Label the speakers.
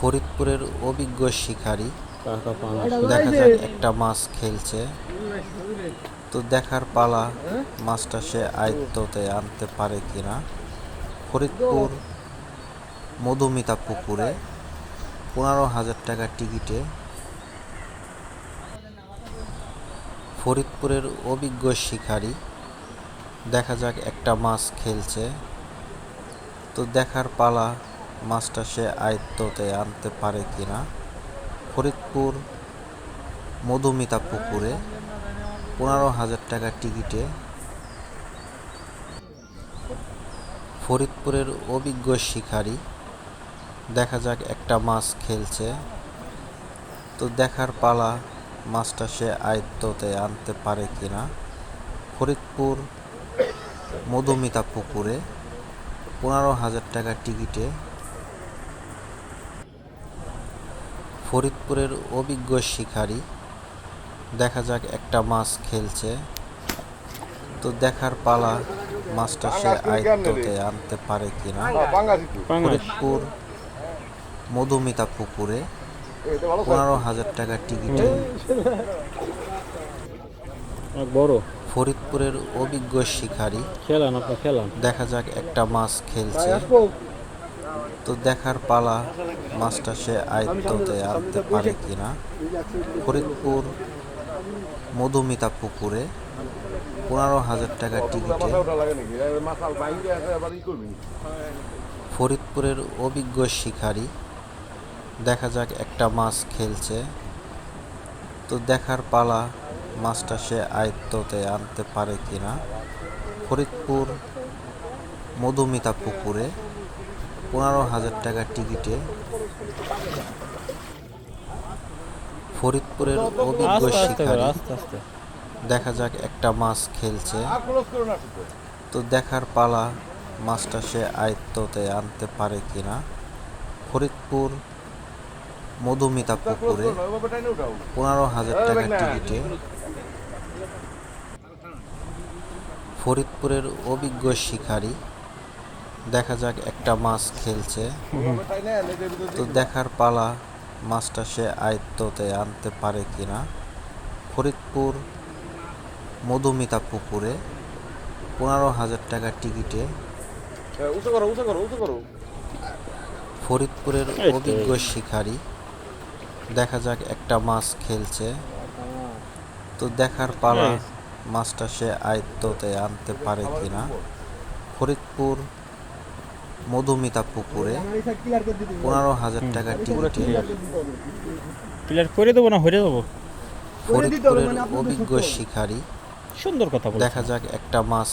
Speaker 1: ফরিদপুরের অভিজ্ঞ শিকারী। দেখা যাক একটা মাছ খেলছে। তো দেখার পালা মাছটা সে আয়ত্ততে আনতে পারে কিনা। ফরিদপুর মধুমিতা পুকুরে পনেরো হাজার টাকা টিকিটে। ফরিদপুরের অভিজ্ঞ শিকারী। দেখা যাক একটা মাছ খেলছে। তো দেখার পালা মাছটা সে আয়ত্ততে আনতে পারে কিনা ফরিদপুর মধুমিতা পুকুরে পনেরো হাজার টাকা টিকিটে। ফরিদপুরের অভিজ্ঞ শিকারী। দেখা যাক একটা মাছ খেলছে। তো দেখার পালা মাছটা সে আয়ত্ততে আনতে পারে কি না? ফরিদপুর মধুমিতা পুকুরে পনেরো হাজার টাকা টিকিটে ফরিদপুরের অভিজ্ঞ শিকারী। দেখা যাক একটা মাছ খেলছে। তো দেখার পালা মাছটা সে আয়ত্ততে আনতে পারে কিনা।
Speaker 2: পাঙ্গাস
Speaker 1: ফরিদপুর মধুমিতা পুকুরে পনেরো হাজার টাকা টিকিটে।
Speaker 2: বড়।
Speaker 1: ফরিদপুরের অভিজ্ঞ শিকারী।
Speaker 2: খেলান আপনি খেলান।
Speaker 1: দেখা যাক একটা মাছ খেলছে। তো দেখার পালা মাছটা সে আয়ত্ততে আনতে পারে কিনা? ফরিদপুর মধুমিতা পুকুরে পনেরো হাজার টাকা টিকিটে। ফরিদপুরের অভিজ্ঞ শিকারী। দেখা যাক একটা মাছ খেলছে। তো দেখার পালা মাছটা সে আয়ত্ততে আনতে পারে কিনা? ফরিদপুর মধুমিতা পুকুরে পনেরো হাজার টাকা টিকিটে ফরিদপুরের অভিজ্ঞ শিকারী। দেখা যাক একটা মাছ খেলছে। তো দেখার পালা মাছটা সে আয়ত্ততে আনতে পারে কিনা। ফরিদপুর মধুমিতা পুকুরে পনেরো হাজার টাকা টিকিটে। ফরিদপুরের অভিজ্ঞ শিকারী দেখা যাক একটা মাছ খেলছে। তো দেখার পালা মাছটা সে আয়ত্ততে আনতে পারে কিনা। ফরিদপুর মধুমিতা পুকুরে পনেরো হাজার টাকা টিকিটে। ফরিদপুরের অভিজ্ঞ শিকারী। দেখা যাক একটা মাছ খেলছে। তো দেখার পালা। মাছটা সে আয়ত্ততে আনতে পারে কিনা। ফরিদপুর মধুমিতা পুকুরে পনেরো হাজার টাকার টিকিটে
Speaker 2: ক্লিয়ার করে দেবো না হয়ে দেবো
Speaker 1: ফরিদপুরের অভিজ্ঞ শিকারী।
Speaker 2: সুন্দর কথা
Speaker 1: দেখা যাক একটা মাছ